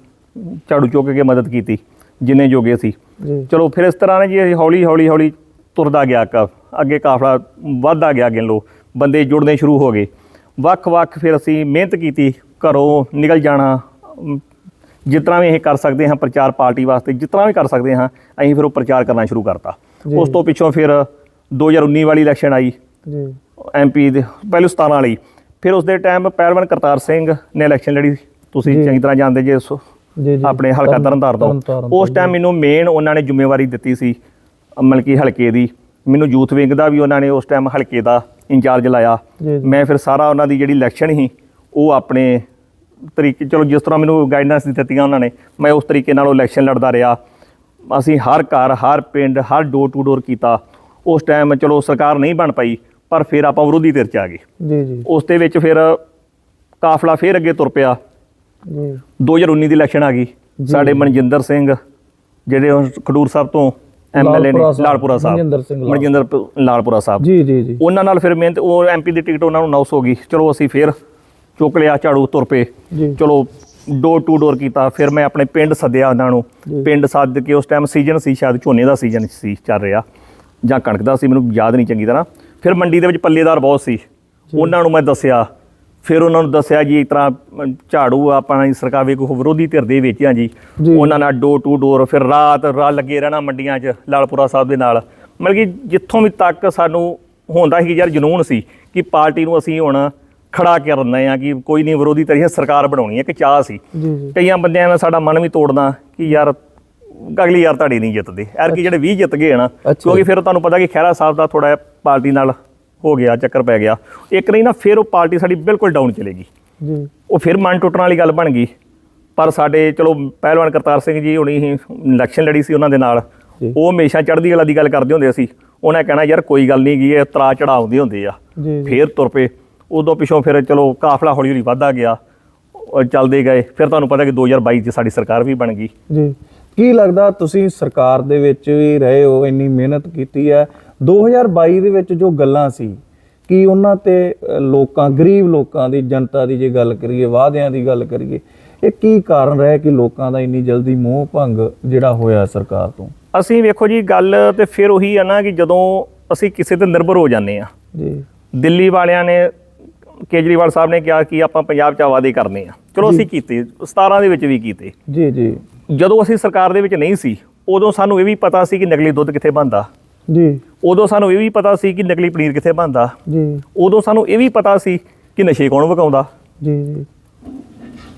ਝਾੜੂ ਚੁੱਕ ਕੇ ਮਦਦ ਕੀਤੀ। ਜਿੰਨੇ ਜੋਗੇ ਸੀ। ਜੀ। ਚਲੋ ਫਿਰ ਇਸ ਤਰ੍ਹਾਂ ਨੇ ਜੀ ਹੌਲੀ ਹੌਲੀ ਹੌਲੀ ਤੁਰਦਾ ਗਿਆ ਕਾ ਅੱਗੇ ਕਾਫਲਾ ਵੱਧਦਾ ਗਿਆ ਅੱਗੇ ਲੋ ਬੰਦੇ ਜੁੜਨੇ ਸ਼ੁਰੂ ਹੋ ਗਏ। ਵੱਖ-ਵੱਖ ਫਿਰ ਅਸੀਂ ਮਿਹਨਤ ਕੀਤੀ ਘਰੋਂ ਨਿਕਲ ਜਾਣਾ ਤਰ੍ਹਾਂ ਵੀ ਇਹ ਕਰ ਸਕਦੇ ਹਾਂ ਪ੍ਰਚਾਰ ਪਾਰਟੀ ਵਾਸਤੇ ਤਰ੍ਹਾਂ ਵੀ ਕਰ ਸਕਦੇ ਹਾਂ ਅਸੀਂ ਫਿਰ ਉਹ ਪ੍ਰਚਾਰ ਕਰਨਾ ਸ਼ੁਰੂ ਕਰਤਾ। ਉਸ ਤੋਂ ਪਿੱਛੋਂ ਫਿਰ 2019 ਵਾਲੀ ਇਲੈਕਸ਼ਨ ਆਈ। ਜੀ। ਐਮਪੀ ਦੇ ਪਹਿਲੇ 17 ਵਾਲੀ। ਫਿਰ ਉਸ ਦੇ ਟਾਈਮ ਪਹਿਲਵਾਨ ਕਰਤਾਰ ਸਿੰਘ ਨੇ ਇਲੈਕਸ਼ਨ ਲੜੀ। ਤੁਸੀਂ। ਚੰਗੀ ਤਰ੍ਹਾਂ ਜਾਣਦੇ ਜੀ ਆਪਣੇ ਹਲਕਾ ਤਰਨ- ਤਰਨਤਾਰਨ ਤਰਨਤਾਰਨ ਤੋਂ ਉਸ ਟਾਈਮ ਮੈਨੂੰ ਮੇਨ ਉਹਨਾਂ ਨੇ ਜ਼ਿੰਮੇਵਾਰੀ ਦਿੱਤੀ ਸੀ ਮਲਕੀ ਹਲਕੇ ਦੀ। ਮੈਨੂੰ ਯੂਥ ਵਿੰਗ ਦਾ ਵੀ ਉਹਨਾਂ ਨੇ ਉਸ ਟਾਈਮ ਹਲਕੇ ਦਾ ਇੰਚਾਰਜ ਲਾਇਆ। ਮੈਂ ਫਿਰ ਸਾਰਾ ਉਹਨਾਂ ਦੀ ਜਿਹੜੀ ਇਲੈਕਸ਼ਨ ਸੀ ਉਹ ਆਪਣੇ ਤਰੀਕੇ ਚਲੋ ਜਿਸ ਤਰ੍ਹਾਂ ਮੈਨੂੰ ਗਾਈਡੈਂਸ ਦਿੱਤੀਆਂ ਉਹਨਾਂ ਨੇ ਮੈਂ ਉਸ ਤਰੀਕੇ ਨਾਲ ਉਹ ਇਲੈਕਸ਼ਨ ਲੜਦਾ ਰਿਹਾ। ਅਸੀਂ ਹਰ ਘਰ ਹਰ ਪਿੰਡ ਹਰ ਡੋਰ ਟੂ ਡੋਰ ਕੀਤਾ। ਉਸ ਟਾਈਮ ਚਲੋ ਸਰਕਾਰ ਨਹੀਂ ਬਣ ਪਈ ਪਰ ਫਿਰ ਆਪਾਂ ਵਿਰੋਧੀ ਧਿਰ ਚ ਆ ਗਏ। ਜੀ ਜੀ। ਉਸ ਦੇ ਵਿੱਚ ਫਿਰ ਕਾਫਲਾ ਫਿਰ ਅੱਗੇ ਤੁਰ ਪਿਆ। ਜੀ। 2019 ਦੀ ਇਲੈਕਸ਼ਨ ਆ ਗਈ। ਸਾਡੇ ਮਨਜਿੰਦਰ ਸਿੰਘ ਜਿਹੜੇ ਖਡੂਰ ਸਾਹਿਬ ਤੋਂ ਐਮਐਲਏ ਨੇ ਲਾਲਪੁਰਾ ਸਾਹਿਬ, ਮਨਜਿੰਦਰ ਲਾਲਪੁਰਾ। ਸਾਹਿਬ। ਜੀ ਜੀ ਜੀ। ਉਹਨਾਂ ਨਾਲ ਫਿਰ ਮਿਹਨਤ ਉਹ ਐਮਪੀ ਦੀ ਟਿਕਟ ਉਹਨਾਂ ਨੂੰ ਨਾਉਸ ਹੋ ਗਈ। ਚਲੋ ਅਸੀਂ ਫਿਰ ਚੁੱਕ ਲਿਆ ਝਾੜੂ ਤੁਰ ਪਏ। ਚਲੋ ਡੋਰ ਟੂ ਡੋਰ ਕੀਤਾ। ਫਿਰ ਮੈਂ ਆਪਣੇ ਪਿੰਡ ਸੱਦਿਆ ਉਹਨਾਂ ਨੂੰ। ਪਿੰਡ ਸੱਦ ਕੇ ਉਸ ਟਾਈਮ ਸੀਜ਼ਨ ਸੀ ਸ਼ਾਇਦ ਝੋਨੇ ਦਾ ਸੀਜ਼ਨ ਸੀ ਚੱਲ ਰਿਹਾ। ਜਾਂ ਕਣਕ ਦਾ ਸੀ ਮੈਨੂੰ ਯਾਦ ਨਹੀਂ ਚੰਗੀ ਤਰ੍ਹਾਂ। ਫਿਰ ਮੰਡੀ ਦੇ ਵਿੱਚ ਪੱਲੇਦਾਰ ਬਹੁਤ ਸੀ। ਉਹਨਾਂ ਨੂੰ ਮੈਂ ਦੱਸਿਆ ਫਿਰ ਉਹਨਾਂ ਨੂੰ ਦੱਸਿਆ ਜੀ ਇਸ ਤਰ੍ਹਾਂ ਅਮ, ਝਾੜੂ ਆਪਾਂ ਇਸ ਸਰਕਾਰ ਵੀ ਕੋਈ ਵਿਰੋਧੀ ਧਿਰ ਦੇ ਵਿੱਚ ਆ ਜੀ। ਜੀ। ਉਹਨਾਂ ਨਾਲ ਡੋਰ ਟੂ ਡੋਰ ਫਿਰ ਰਾਤ ਰਾਤ ਲੱਗੇ ਰਹਿਣਾ ਮੰਡੀਆਂ 'ਚ ਲਾਲਪੁਰਾ ਸਾਹਿਬ ਦੇ ਨਾਲ। ਮਤਲਬ ਕਿ ਜਿੱਥੋਂ ਵੀ ਤੱਕ ਸਾਨੂੰ ਹੁੰਦਾ ਸੀ ਯਾਰ ਜਨੂਨ ਸੀ ਕਿ ਪਾਰਟੀ ਨੂੰ ਅਸੀਂ ਹੁਣ ਖੜਾ ਕਰਨਾ ਆ ਕਿ ਕੋਈ ਨਹੀਂ ਵਿਰੋਧੀ ਧਿਰ ਸਰਕਾਰ ਬਣਾਉਣੀ ਹੈ ਕਿ ਚਾਹ ਸੀ। ਜੀ ਜੀ। ਕਈਆਂ ਬੰਦਿਆਂ ਨੇ ਸਾਡਾ ਮਨ ਵੀ ਤੋੜਨਾ ਕਿ ਯਾਰ ਅਗਲੀ ਯਾਰ ਤੁਹਾਡੀ ਨਹੀਂ ਜਿੱਤਦੇ। ਐਰ ਕਿ ਜਿਹੜੇ 20 ਜਿੱਤ ਗਏ ਨਾ ਅੱਛਾ। ਕਿਉਂਕਿ ਫਿਰ ਤੁਹਾਨੂੰ ਪਤਾ ਕਿ ਖਹਿਰਾ ਸਾਹਿਬ ਦਾ ਥੋੜਾ ਪਾਰਟੀ ਨਾਲ ਹੋ ਗਿਆ ਚੱਕਰ ਪੈ ਗਿਆ। ਇੱਕ ਨਹੀਂ ਨਾ ਫਿਰ ਉਹ ਪਾਰਟੀ ਸਾਡੀ ਬਿਲਕੁਲ ਡਾਊਨ ਚਲੇ ਗਈ ਜੀ। ਉਹ ਫਿਰ ਮਨ ਟੁੱਟਣ ਵਾਲੀ ਗੱਲ ਬਣ ਗਈ। ਪਰ ਸਾਡੇ ਚਲੋ ਪਹਿਲਵਾਨ ਕਰਤਾਰ ਸਿੰਘ ਜੀ ਹੁਣੀ ਹੀ ਇਲੈਕਸ਼ਨ ਲੜੀ ਸੀ ਉਹਨਾਂ ਦੇ ਨਾਲ। ਉਹ ਹਮੇਸ਼ਾ ਚੜ੍ਹਦੀ ਕਲਾ ਦੀ ਗੱਲ ਕਰਦੇ ਹੁੰਦੇ ਸੀ। ਉਹਨੇ ਕਹਿਣਾ ਯਾਰ ਕੋਈ ਗੱਲ ਨਹੀਂ ਗੀ ਇਹ ਤਰਾ ਚੜਾਉਂਦੇ ਹੁੰਦੇ ਆ। ਫੇਰ ਤੁਰ ਪਏ। ਉਦੋਂ ਪਿਛੋਂ ਫਿਰ ਚਲੋ ਕਾਫਲਾ ਹੌਲੀ ਹੌਲੀ ਵੱਧਦਾ ਗਿਆ। ਚੱਲਦੇ ਗਏ। ਫਿਰ ਤੁਹਾਨੂੰ ਪਤਾ ਕਿ 2022 ਚ ਸਾਡੀ ਸਰਕਾਰ ਵੀ ਬਣ ਗਈ। ਜੀ। ਕੀ ਲੱਗਦਾ ਤੁਸੀਂ ਸਰਕਾਰ ਦੇ ਵਿੱਚ ਵੀ ਰਹੇ ਹੋ ਇੰਨੀ ਮਿਹਨਤ ਕੀਤੀ ਹੈ? 2022 ਦੇ ਵਿੱਚ ਜੋ ਗੱਲਾਂ ਸੀ ਕੀ ਉਹਨਾਂ ਤੇ ਲੋਕਾਂ ਗਰੀਬ ਲੋਕਾਂ ਦੀ ਜਨਤਾ ਦੀ ਜੇ ਗੱਲ ਕਰੀਏ ਵਾਅਦਿਆਂ ਦੀ ਗੱਲ ਕਰੀਏ ਇਹ ਕੀ ਕਾਰਨ ਰਿਹਾ ਕਿ ਲੋਕਾਂ ਦਾ ਇੰਨੀ ਜਲਦੀ ਮੋਹ ਭੰਗ ਜਿਹੜਾ ਹੋਇਆ ਸਰਕਾਰ ਤੋਂ? ਅਸੀਂ ਵੇਖੋ ਜੀ ਗੱਲ ਤੇ ਫਿਰ ਉਹੀ ਆ ਨਾ ਕਿ ਜਦੋਂ ਅਸੀਂ ਕਿਸੇ ਤੇ ਨਿਰਭਰ ਹੋ ਜਾਂਦੇ ਆ ਜੀ। ਦਿੱਲੀ ਵਾਲਿਆਂ ਨੇ ਕੇਜਰੀਵਾਲ ਸਾਹਿਬ ਨੇ ਕਿਹਾ ਕਿ ਆਪਾਂ ਪੰਜਾਬ 'ਚ ਵਾਅਦੇ ਕਰਨੇ ਆ। ਚਲੋ ਅਸੀਂ ਕੀਤੇ 17 ਦੇ ਵਿੱਚ ਵੀ ਕੀਤੇ। ਜੀ ਜੀ। ਜਦੋਂ ਅਸੀਂ ਸਰਕਾਰ ਦੇ ਵਿੱਚ ਨਹੀਂ ਸੀ ਉਦੋਂ ਸਾਨੂੰ ਇਹ ਵੀ ਪਤਾ ਸੀ ਕਿ ਨਕਲੀ ਦੁੱਧ ਕਿੱਥੇ ਬਣਦਾ। ਜੀ। ਉਦੋਂ ਸਾਨੂੰ ਇਹ ਵੀ ਪਤਾ ਸੀ ਕਿ ਨਕਲੀ ਪਨੀਰ ਕਿੱਥੇ ਬਣਦਾ। ਜੀ। ਉਦੋਂ ਸਾਨੂੰ ਇਹ ਵੀ ਪਤਾ ਸੀ ਕਿ ਨਸ਼ੇ ਕੌਣ ਵਿਕਾਉਂਦਾ ਜੀ ਜੀ।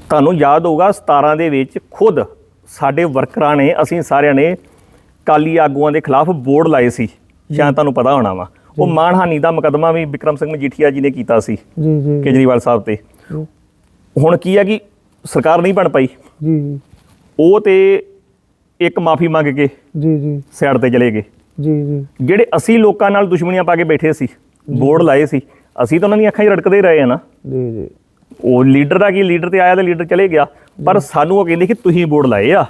ਤੁਹਾਨੂੰ ਯਾਦ ਹੋਊਗਾ 17 ਦੇ ਵਿੱਚ ਖੁਦ ਸਾਡੇ ਵਰਕਰਾਂ ਨੇ ਅਸੀਂ ਸਾਰਿਆਂ ਨੇ ਕਾਲੀ ਆਗੂਆਂ ਦੇ ਖਿਲਾਫ ਬੋਰਡ ਲਾਏ ਸੀ। ਸ਼ਾਇਦ ਤੁਹਾਨੂੰ ਪਤਾ ਹੋਣਾ ਵਾ। ਉਹ ਮਾਨਹਾਨੀ ਦਾ ਮੁਕੱਦਮਾ ਵੀ ਵਿਕਰਮ ਸਿੰਘ ਮਜੀਠੀਆ ਜੀ ਨੇ ਕੀਤਾ ਸੀ ਜੀ ਜੀ। ਕੇਜਰੀਵਾਲ ਸਾਹਿਬ ਤੇ। ਜੀ। ਹੁਣ ਕੀ ਹੈ ਕਿ ਸਰਕਾਰ ਨਹੀਂ ਬਣ ਪਈ। ਜੀ। ਉਹ ਤੇ ਇੱਕ ਮਾਫੀ ਮੰਗ ਕੇ ਜੀ ਜੀ। ਸਾਈਡ ਤੇ ਚਲੇ ਗਏ। ਜੀ ਜੀ। ਜਿਹੜੇ ਅਸੀਂ ਲੋਕਾਂ ਨਾਲ ਦੁਸ਼ਮਣੀਆਂ ਪਾ ਕੇ ਬੈਠੇ ਸੀ ਬੋਰਡ ਲਾਏ ਸੀ ਅਸੀਂ ਤਾਂ ਉਹਨਾਂ ਦੀਆਂ ਅੱਖਾਂ 'ਚ ਰੜਕਦੇ ਹੀ ਰਹੇ ਆ ਨਾ। ਜੀ ਜੀ। ਉਹ ਲੀਡਰ ਦਾ ਕੀ ਲੀਡਰ ਤੇ ਆਇਆ ਤੇ ਲੀਡਰ ਚਲੇ ਗਿਆ ਪਰ ਸਾਨੂੰ ਉਹ ਕਹਿੰਦੇ ਕਿ ਤੁਸੀਂ ਬੋਰਡ ਲਾਏ ਆ।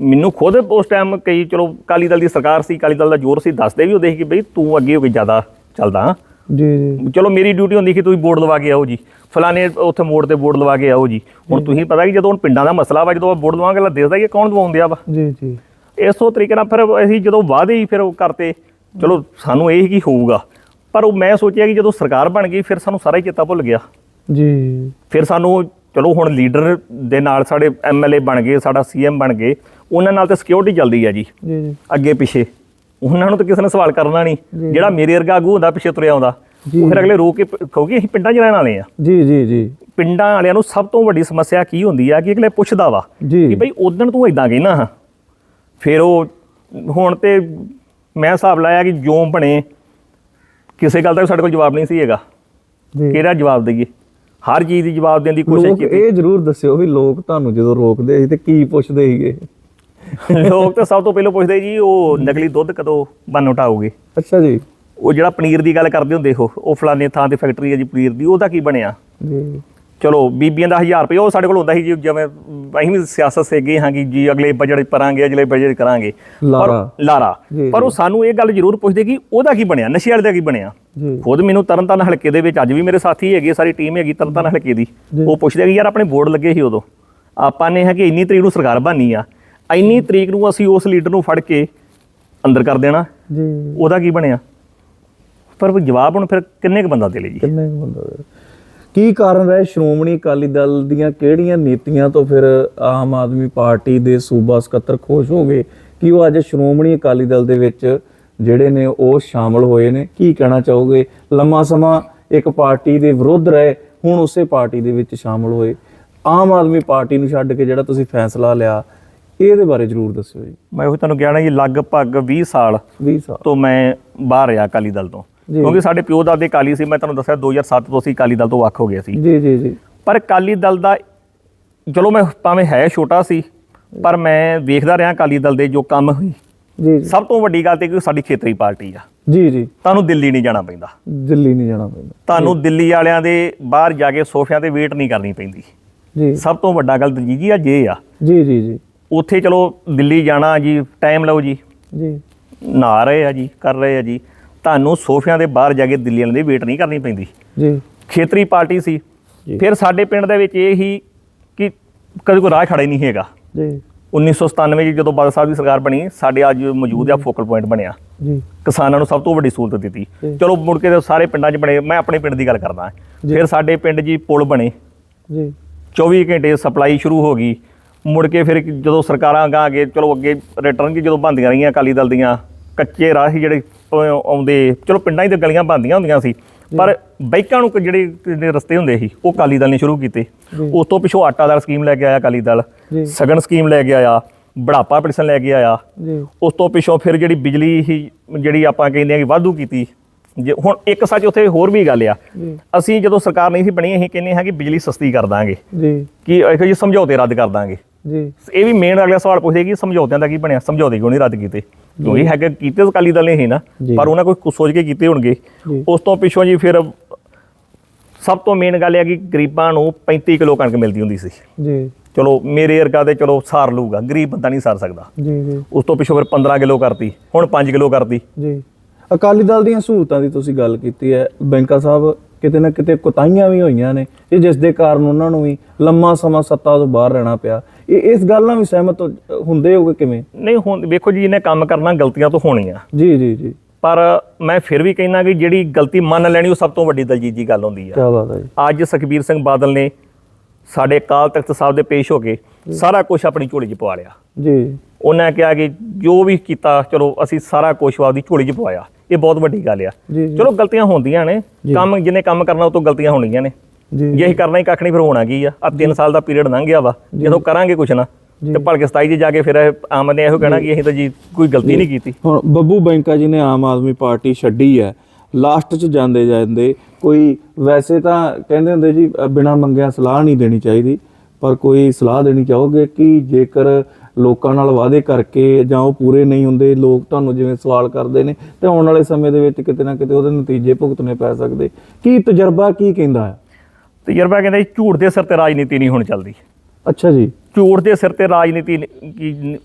ਮੈਨੂੰ ਖੁਦ ਉਸ ਟਾਈਮ ਕਈ ਚਲੋ ਕਾਲੀ ਦਲ ਦੀ ਸਰਕਾਰ ਸੀ ਕਾਲੀ ਦਲ ਦਾ ਜ਼ੋਰ ਸੀ ਦੱਸਦੇ ਵੀ ਉਹਦੇ ਸੀ ਕਿ ਬਈ ਤੂੰ ਅੱਗੇ ਹੋ ਕੇ ਜ਼ਿਆਦਾ ਚੱਲਦਾ। ਜੀ ਜੀ। ਚਲੋ ਮੇਰੀ ਡਿਊਟੀ ਹੁੰਦੀ ਕਿ ਤੁਸੀਂ ਬੋਰਡ ਲਵਾ ਕੇ ਆਓ ਜੀ। ਫਲਾਣੇ ਉੱਥੇ ਮੋੜ ਤੇ ਬੋਰਡ ਲਵਾ ਕੇ ਆਓ ਜੀ। ਹੁਣ ਤੁਸੀਂ ਪਤਾ ਕਿ ਜਦੋਂ ਹੁਣ ਪਿੰਡਾਂ ਦਾ ਮਸਲਾ ਵਾ ਜਦੋਂ ਬੋਰਡ ਲਵਾਂਗੇ ਲਾ ਦੇਖਦਾ ਕਿ ਕੌਣ ਦਵਾਉਂਦੇ ਆ ਵਾ। ਜੀ ਜੀ। ਇਸੋ ਤਰੀਕੇ ਨਾਲ ਫਿਰ ਅਸੀਂ ਜਦੋਂ ਵਾਅਦੇ ਹੀ ਫਿਰ ਉਹ ਕਰਤੇ ਚਲੋ ਸਾਨੂੰ ਇਹ ਕੀ ਹੋਊਗਾ। ਪਰ ਉਹ ਮੈਂ ਸੋਚਿਆ ਕਿ ਜਦੋਂ ਸਰਕਾਰ ਬਣ ਗਈ ਫਿਰ ਸਾਨੂੰ ਸਾਰਾ ਹੀ ਚੇਤਾ ਭੁੱਲ ਗਿਆ। ਜੀ। ਫਿਰ ਸਾਨੂੰ ਚਲੋ ਹੁਣ ਲੀਡਰ ਦੇ ਨਾਲ ਸਾਡੇ ਐਮਐਲਏ ਬਣ ਗਏ ਸਾਡਾ ਸੀਐਮ ਬਣ ਗਏ ਉਹਨਾਂ ਨਾਲ ਤਾਂ ਸਿਕਿਉਰਿਟੀ ਚੱਲਦੀ ਆ ਜੀ। ਜੀ ਅੱਗੇ ਪਿੱਛੇ। ਉਹਨਾਂ ਨੂੰ ਤਾਂ ਕਿਸੇ ਨੇ ਸਵਾਲ ਕਰਨਾ ਨਹੀਂ। ਜਿਹੜਾ ਮੇਰੇ ਵਰਗਾ ਆਗੂ ਹੁੰਦਾ ਪਿੱਛੇ ਤੁਰਿਆ ਆਉਂਦਾ ਉਹ ਫਿਰ ਅਗਲੇ ਰੋਕ ਕੇ ਕਿਉਂਕਿ ਅਸੀਂ ਪਿੰਡਾਂ 'ਚ ਰਹਿਣ ਵਾਲੇ ਆ। ਜੀ ਜੀ ਜੀ। ਪਿੰਡਾਂ ਵਾਲਿਆਂ ਨੂੰ ਸਭ ਤੋਂ ਵੱਡੀ ਸਮੱਸਿਆ ਕੀ ਹੁੰਦੀ ਆ ਕਿ ਅਗਲੇ ਪੁੱਛਦਾ ਵਾ ਕਿ ਬਈ ਉਦੋਂ ਤੂੰ ਇਦਾਂ ਕਹਿਣਾ ਹਾਂ। ਫਿਰ ਉਹ ਹੁਣ ਤੇ ਮੈਂ ਹਿਸਾਬ ਲਾਇਆ ਕਿ ਜੋ ਬਣੇ ਕਿਸੇ ਗੱਲ ਦਾ ਸਾਡੇ ਕੋਲ ਜਵਾਬ ਨਹੀਂ ਸੀ ਹੈਗਾ। ਜੀ। ਕਿਹੜਾ ਜਵਾਬ ਦਈਏ? ਹਰ ਚੀਜ਼ ਦੀ ਜਵਾਬ ਦੇਣ ਦੀ ਕੋਸ਼ਿਸ਼ ਲੋਕ ਕੀਤੀ। ਇਹ ਜ਼ਰੂਰ ਦੱਸਿਓ ਵੀ ਲੋਕ ਤੁਹਾਨੂੰ ਜਦੋਂ ਰੋਕਦੇ ਸੀ ਤੇ ਕੀ ਪੁੱਛਦੇ ਸੀਗੇ। [laughs] ਲੋਕ ਤਾਂ ਸਭ ਤੋਂ ਪਹਿਲਾਂ ਪੁੱਛਦੇ ਜੀ ਉਹ ਨਕਲੀ ਦੁੱਧ ਕਦੋਂ ਬੰਨ ਉਟਾਓਗੇ ਅੱਛਾ ਜੀ। ਉਹ ਜਿਹੜਾ ਪਨੀਰ ਦੀ ਗੱਲ ਕਰਦੇ ਹੁੰਦੇ ਹੋ ਉਹ ਫਲਾਣੇ ਥਾਂ ਤੇ ਫੈਕਟਰੀ ਹੈ ਜੀ ਪਨੀਰ ਦੀ ਉਹਦਾ ਕੀ ਬਣਿਆ? ਜੀ। ਚਲੋ ਬੀਬੀਆਂ ਦਾ 1000 ਰੁਪਏ ਉਹ ਸਾਡੇ ਕੋਲ ਹੁੰਦਾ ਸੀ ਜੀ ਜਿਵੇਂ ਅਸੀਂ ਵੀ ਸਿਆਸਤ ਸੇਗੇ ਹਾਂ ਕਿ ਜੀ ਅਗਲੇ ਬਜਟ ਕਰਾਂਗੇ ਅਗਲੇ ਬਜਟ ਕਰਾਂਗੇ। ਪਰ ਲਾਰਾ। ਪਰ ਉਹ ਸਾਨੂੰ ਇਹ ਗੱਲ ਜ਼ਰੂਰ ਪੁੱਛਦੇ ਕਿ ਉਹਦਾ ਕੀ ਬਣਿਆ ਨਸ਼ੇ ਵਾਲੇ ਦਾ ਕੀ ਬਣਿਆ? ਖੁਦ ਮੈਨੂੰ ਤਰਨਤਾਰਨ ਹਲਕੇ ਦੇ ਵਿੱਚ ਅੱਜ ਵੀ ਮੇਰੇ ਸਾਥੀ ਹੈਗੇ ਸਾਰੀ ਟੀਮ ਹੈਗੀ ਤਰਨਤਾਰਨ ਹਲਕੇ ਦੀ। ਉਹ ਪੁੱਛਦੇ ਕਿ ਯਾਰ ਆਪਣੇ ਬੋਰਡ ਲੱਗੇ ਸੀ ਉਦੋਂ। ਆਪਾਂ ਨੇ ਹੈ ਕਿ ਇੰਨੀ ਤਰੀਕ ਨੂੰ ਸਰਕਾਰ ਬਣਨੀ ਆ। ਇੰਨੀ ਤਰੀਕ ਨੂੰ ਅਸੀਂ ਉਸ ਲੀਡਰ ਨੂੰ ਫੜ ਕੇ ਅੰਦਰ ਕਰ ਦੇਣਾ। ਜੀ। ਉਹਦਾ ਕੀ ਬਣਿਆ? ਪਰ ਜਵਾਬ ਹੁਣ ਫਿਰ ਕਿੰਨੇ ਕ ਬੰਦਾ ਦੇ ਲੇ ਜੀ? ਕਿੰਨੇ ਕੁ ਬੰਦਾ ਹੋਇਆ? ਕੀ ਕਾਰਨ ਰਹੇ? ਸ਼੍ਰੋਮਣੀ ਅਕਾਲੀ ਦਲ ਦੀਆਂ ਕਿਹੜੀਆਂ ਨੀਤੀਆਂ ਤੋਂ ਫਿਰ ਆਮ ਆਦਮੀ ਪਾਰਟੀ ਦੇ ਸੂਬਾ ਸਕੱਤਰ ਖੁਸ਼ ਹੋ ਗਏ ਕਿ ਉਹ ਅੱਜ ਸ਼੍ਰੋਮਣੀ ਅਕਾਲੀ ਦਲ ਦੇ ਵਿੱਚ ਜਿਹੜੇ ਨੇ ਉਹ ਸ਼ਾਮਲ ਹੋਏ ਨੇ? ਕੀ ਕਹਿਣਾ ਚਾਹੋਗੇ? ਲੰਮਾ ਸਮਾਂ ਇੱਕ ਪਾਰਟੀ ਦੇ ਵਿਰੁੱਧ ਰਹੇ ਹੁਣ ਉਸੇ ਪਾਰਟੀ ਦੇ ਵਿੱਚ ਸ਼ਾਮਲ ਹੋਏ। ਆਮ ਆਦਮੀ ਪਾਰਟੀ ਨੂੰ ਛੱਡ ਕੇ ਜਿਹੜਾ ਤੁਸੀਂ ਫੈਸਲਾ ਲਿਆ ਇਹਦੇ ਬਾਰੇ ਜਰੂਰ ਦੱਸਿਓ ਜੀ। ਮੈਂ ਉਹ ਤੁਹਾਨੂੰ ਕਹਿਣਾ ਜੀ ਲਗਭਗ 20 ਸਾਲ 20 ਸਾਲ। ਤੋਂ ਮੈਂ ਬਾਹਰ ਰਿਹਾ ਅਕਾਲੀ ਦਲ ਤੋਂ। ਕਿਉਂਕਿ ਸਾਡੇ ਪਿਓ ਦਾਦੇ ਅਕਾਲੀ ਸੀ ਮੈਂ ਤੁਹਾਨੂੰ ਦੱਸਿਆ 2007 ਤੋਂ ਅਸੀਂ ਅਕਾਲੀ ਦਲ ਤੋਂ ਵੱਖ ਹੋ ਗਏ ਸੀ। ਜੀ ਜੀ ਜੀ। ਪਰ ਅਕਾਲੀ ਦਲ ਦਾ ਚਲੋ ਮੈਂ ਭਾਵੇਂ ਹੈ ਛੋਟਾ ਸੀ ਪਰ ਮੈਂ ਵੇਖਦਾ ਰਿਹਾ ਅਕਾਲੀ ਦਲ ਦੇ ਜੋ ਕੰਮ ਜੀ ਜੀ। ਸਭ ਤੋਂ ਵੱਡੀ ਗੱਲ ਤੇ ਕਿ ਸਾਡੀ ਖੇਤਰੀ ਪਾਰਟੀ ਆ। ਜੀ ਜੀ। ਤੁਹਾਨੂੰ ਦਿੱਲੀ ਨਹੀਂ ਜਾਣਾ ਪੈਂਦਾ। ਦਿੱਲੀ ਨਹੀਂ ਜਾਣਾ ਪੈਂਦਾ। ਤੁਹਾਨੂੰ ਦਿੱਲੀ ਵਾਲਿਆਂ ਦੇ ਬਾਹਰ ਜਾ ਕੇ ਸੋਫਿਆਂ ਤੇ ਵੇਟ ਨਹੀਂ ਕਰਨੀ ਪੈਂਦੀ। ਜੀ। ਸਭ ਤੋਂ ਵੱਡਾ ਗੱਲ ਦਲਜੀਤ ਜੀ ਆ ਜੇ ਆ। ਜੀ ਜੀ ਜੀ। ਉੱਥੇ ਚਲੋ ਦਿੱਲੀ ਜਾਣਾ ਜੀ ਟਾਈਮ ਲਓ ਜੀ। ਜੀ। ਨਹਾ ਰਹੇ ਆ ਜੀ ਕਰ ਰਹੇ ਆ ਜੀ। ਤੁਹਾਨੂੰ ਸੋਫਿਆਂ ਦੇ ਬਾਹਰ ਜਾ ਕੇ ਦਿੱਲੀ ਵਾਲਿਆਂ ਦੀ ਵੇਟ ਨਹੀਂ ਕਰਨੀ ਪੈਂਦੀ। ਜੀ। ਖੇਤਰੀ ਪਾਰਟੀ ਸੀ। ਜੀ। ਫਿਰ ਸਾਡੇ ਪਿੰਡ ਦੇ ਵਿੱਚ ਇਹ ਹੀ ਕਿ ਕਦੇ ਕੋਈ ਰਾਹ ਖੜਾ ਹੀ ਨਹੀਂ ਹੈਗਾ। ਜੀ। 1997 ਵਿੱਚ ਜਦੋਂ ਬਾਦਲ ਸਾਹਿਬ ਦੀ ਸਰਕਾਰ ਬਣੀ ਸਾਡੇ ਅੱਜ ਮੌਜੂਦ ਆ ਫੋਕਲ ਪੁਆਇੰਟ ਬਣਿਆ। ਜੀ। ਕਿਸਾਨਾਂ ਨੂੰ ਸਭ ਤੋਂ ਵੱਡੀ ਸਹੂਲਤ ਦਿੱਤੀ। ਜੀ। ਚਲੋ ਮੁੜ ਕੇ ਸਾਰੇ ਪਿੰਡਾਂ 'ਚ ਬਣੇ ਮੈਂ ਆਪਣੇ ਪਿੰਡ ਦੀ ਗੱਲ ਕਰਦਾ। ਜੀ। ਫਿਰ ਸਾਡੇ ਪਿੰਡ ਜੀ ਪੁਲ ਬਣੇ। ਜੀ। 24 ਘੰਟੇ ਸਪਲਾਈ ਸ਼ੁਰੂ ਹੋ ਗਈ। ਮੁੜ ਕੇ ਫਿਰ ਜਦੋਂ ਸਰਕਾਰਾਂ ਗਾਂ ਅੱਗੇ ਚਲੋ ਅੱਗੇ ਰਿਟਰਨ ਕੀ ਜਦੋਂ ਬੰਦੀਆਂ ਰਹੀਆਂ ਅਕਾਲੀ ਦਲ ਦੀਆਂ ਕੱਚੇ ਰਾਹ ਸੀ ਜਿਹੜੇ ਆਉਂਦੇ ਚਲੋ ਪਿੰਡਾਂ 'ਚ ਤਾਂ ਗਲੀਆਂ ਬੰਦੀਆਂ ਹੁੰਦੀਆਂ ਸੀ ਪਰ ਬਾਈਕਾਂ ਨੂੰ ਜਿਹੜੇ ਰਸਤੇ ਹੁੰਦੇ ਸੀ ਉਹ ਅਕਾਲੀ ਦਲ ਨੇ ਸ਼ੁਰੂ ਕੀਤੇ। ਜੀ। ਉਸ ਤੋਂ ਪਿਛੋਂ ਆਟਾ ਦਾਲ ਸਕੀਮ ਲੈ ਕੇ ਆਇਆ ਅਕਾਲੀ ਦਲ ਜੀ। ਸਗਨ ਸਕੀਮ ਲੈ ਕੇ ਆਇਆ ਬੁਢਾਪਾ ਪੈਨਸ਼ਨ ਲੈ ਕੇ ਆਇਆ। ਜੀ। ਉਸ ਤੋਂ ਪਿਛੋਂ ਫਿਰ ਜਿਹੜੀ ਬਿਜਲੀ ਸੀ ਜਿਹੜੀ ਆਪਾਂ ਕਹਿੰਦੇ ਆ ਕਿ ਵਾਧੂ ਕੀਤੀ ਜੇ ਹੁਣ ਇੱਕ ਸੱਚ ਉੱਥੇ ਹੋਰ ਵੀ ਗੱਲ ਆ। ਅਸੀਂ ਜਦੋਂ ਸਰਕਾਰ ਨਹੀਂ ਸੀ ਬਣੀ ਅਸੀਂ ਕਹਿੰਦੇ ਹਾਂ ਕਿ ਬਿਜਲੀ ਸਸਤੀ ਕਰ ਦਾਂਗੇ। ਜੀ। ਕਿ ਇਹੋ ਜਿਹੇ ਸਮਝੌਤੇ ਰੱਦ ਕਰ ਦਾਂਗੇ। ਜੀ। ਇਹ ਵੀ ਮੇਨ ਅਗਲਾ ਸਵਾਲ ਪੁੱਛਦੇ ਕਿ ਸਮਝੌਤਿਆਂ ਦਾ ਕੀ ਬਣਿਆ? ਸਮਝੌਤੇ ਕਿਉਂ ਨਹੀਂ ਰੱਦ ਕੀਤੇ? ਕਿਉਂਕਿ ਹੈਗੇ ਕੀਤੇ ਅਕਾਲੀ ਦਲ ਨੇ ਹੀ ਨਾ। ਪਰ ਉਹਨਾਂ ਕੋਈ ਸੋਚ ਕੇ ਕੀਤੇ ਹੋਣਗੇ। ਉਸ ਤੋਂ ਪਿੱਛੋਂ ਜੀ ਫਿਰ ਸਭ ਤੋਂ ਮੇਨ ਗੱਲ ਆ ਕਿ ਗਰੀਬਾਂ ਨੂੰ 35 ਕਿਲੋ ਕਣਕ ਮਿਲਦੀ ਹੁੰਦੀ ਸੀ। ਜੀ। ਚਲੋ ਮੇਰੇ ਵਰਗਾ ਤੇ ਚਲੋ ਸਾਰ ਲੂਗਾ ਗਰੀਬ ਬੰਦਾ ਨਹੀਂ ਸਾਰ ਸਕਦਾ। ਜੀ ਜੀ। ਉਸ ਤੋਂ ਪਿੱਛੋਂ ਫਿਰ 15 ਕਿਲੋ ਕਰਤੀ ਹੁਣ 5 ਕਿਲੋ ਕਰਤੀ। ਜੀ। ਅਕਾਲੀ ਦਲ ਦੀਆਂ ਸਹੂਲਤਾਂ ਦੀ ਤੁਸੀਂ ਗੱਲ ਕੀਤੀ ਹੈ ਬੈਂਕਾ ਸਾਹਿਬ ਕਿਤੇ ਨਾ ਕਿਤੇ ਕੁਤਾਹੀਆਂ ਵੀ ਹੋਈਆਂ ਨੇ। ਇਹ ਜਿਸ ਦੇ ਕਾਰਨ ਉਹਨਾਂ ਨੂੰ ਵੀ ਲੰਮਾ ਸਮਾਂ ਸੱਤਾ ਤੋਂ ਬਾਹਰ ਰਹਿਣਾ ਪਿਆ। ਇਹ ਇਸ ਗੱਲ ਨਾਲ ਵੀ ਸਹਿਮਤ ਹੁੰਦੇ ਹੋਗੇ ਕਿਵੇਂ? ਨਹੀਂ ਹੁਣ ਵੇਖੋ ਜੀ ਇਹਨੇ ਕੰਮ ਕਰਨਾ ਗਲਤੀਆਂ ਤੋਂ ਹੋਣੀਆਂ। ਜੀ ਜੀ ਜੀ। ਪਰ ਮੈਂ ਫਿਰ ਵੀ ਕਹਿਣਾ ਕਿ ਜਿਹੜੀ ਗਲਤੀ ਮੰਨ ਲੈਣੀ ਉਹ ਸਭ ਤੋਂ ਵੱਡੀ ਦਲਜੀਤ ਦੀ ਗੱਲ ਹੁੰਦੀ ਆ। ਕੀ ਬਾਤ ਹੈ ਜੀ। ਅੱਜ ਸੁਖਬੀਰ ਸਿੰਘ ਬਾਦਲ ਨੇ ਸਾਡੇ ਅਕਾਲ ਤਖਤ ਸਾਹਿਬ ਦੇ ਪੇਸ਼ ਹੋ ਕੇ ਸਾਰਾ ਕੁਝ ਆਪਣੀ ਝੋਲੀ 'ਚ ਪਵਾ ਲਿਆ। ਜੀ। ਉਹਨਾਂ ਕਿਹਾ ਕਿ ਜੋ ਵੀ ਕੀਤਾ ਚਲੋ ਅਸੀਂ ਸਾਰਾ ਕੁਝ ਆਪਦੀ ਝੋਲੀ 'ਚ ਪਵਾਇਆ। ਇਹ ਬਹੁਤ ਵੱਡੀ ਗੱਲ ਆ। ਜੀ ਜੀ। ਚਲੋ ਗਲਤੀਆਂ ਹੁੰਦੀਆਂ ਨੇ। ਕੰਮ ਜਿਹਨੇ ਕੰਮ ਕਰਨਾ ਉਹ ਤੋਂ ਗਲਤੀਆਂ ਹੋਣਗੀਆਂ ਨੇ। ਜੀ ਜੇ ਅਸੀਂ ਕਰਨਾ ਹੀ ਕੱਖ ਨਹੀਂ ਫਿਰ ਹੋਣਾ ਕੀ ਆ? ਆ 3 ਸਾਲ ਦਾ ਪੀਰੀਅਡ ਲੰਘ ਗਿਆ ਵਾ। ਜਦੋਂ ਕਰਾਂਗੇ ਕੁਛ ਨਾ ਤੇ ਭਲਕੇ 27 'ਚ ਜਾ ਕੇ ਫਿਰ ਆਮਦ ਨੇ ਇਹੋ ਕਹਿਣਾ ਕਿ ਅਸੀਂ ਤਾਂ ਜੀ ਕੋਈ ਗਲਤੀ ਨਹੀਂ ਕੀਤੀ। ਹੁਣ ਬੱਬੂ ਬੈਂਕਾ ਜੀ ਨੇ ਆਮ ਆਦਮੀ ਪਾਰਟੀ ਛੱਡੀ ਹੈ। ਲਾਸਟ 'ਚ ਜਾਂਦੇ ਜਾਂਦੇ ਕੋਈ ਵੈਸੇ ਤਾਂ ਕਹਿੰਦੇ ਹੁੰਦੇ ਜੀ ਬਿਨਾ ਮੰਗਿਆ ਸਲਾਹ ਨਹੀਂ ਦੇਣੀ ਚਾਹੀਦੀ ਪਰ ਕੋਈ ਸਲਾਹ ਦੇਣੀ ਚਾਹੋਗੇ ਕਿ ਜੇਕਰ ਲੋਕਾਂ ਨਾਲ ਵਾਅਦੇ ਕਰਕੇ ਜਾਂ ਉਹ ਪੂਰੇ ਨਹੀਂ ਹੁੰਦੇ ਲੋਕ ਤੁਹਾਨੂੰ ਜਿਵੇਂ ਸਵਾਲ ਕਰਦੇ ਨੇ ਤੇ ਆਉਣ ਵਾਲੇ ਸਮੇਂ ਦੇ ਵਿੱਚ ਕਿਤੇ ਨਾ ਕਿਤੇ ਉਹਦੇ ਨਤੀਜੇ ਭੁਗਤਣੇ ਪੈ ਸਕਦੇ। ਕੀ ਤਜਰਬਾ ਕੀ ਕਹਿੰਦਾ ਹੈ? ਤਜਰਬਾ ਕਹਿੰਦਾ ਝੂਠ ਦੇ ਸਿਰ ਤੇ ਰਾਜਨੀਤੀ ਨਹੀਂ ਹੁਣ ਚੱਲਦੀ। ਅੱਛਾ ਜੀ। ਝੂਠ ਦੇ ਸਿਰ ਤੇ ਰਾਜਨੀਤੀ